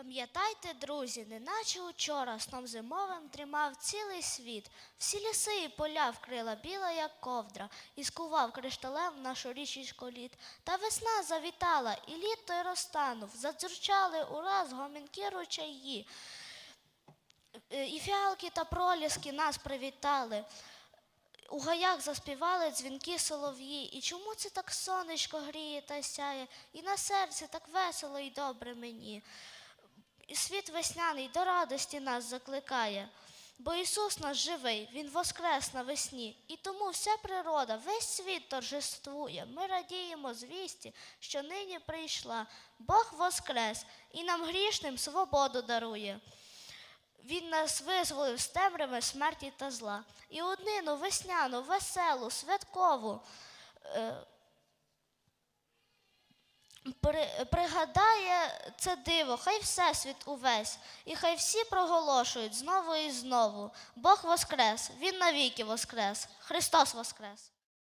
Пам'ятайте, друзі, неначе учора сном зимовим дрімав цілий світ. Всі ліси і поля вкрила біла, як ковдра, і скував кришталем нашу річечку літ. Та весна завітала, і літ той розтанув, задзюрчали ураз гомінки ручаї. Е, І фіалки та проліски нас привітали. У гаях заспівали дзвінки солов'ї. І чому це так сонечко гріє та сяє, і на серці так весело і добре мені. І світ весняний до радості нас закликає. Бо Ісус наш живий, Він воскрес навесні, і тому вся природа, весь світ торжествує. Ми радіємо звісті, що нині прийшла. Бог воскрес і нам грішним свободу дарує. Він нас визволив з темряви смерті та зла. І однину весняну, веселу, святкову. При- пригадає це диво, хай всесвіт увесь, і хай всі проголошують знову і знову. Бог воскрес, Він навіки воскрес, Христос воскрес.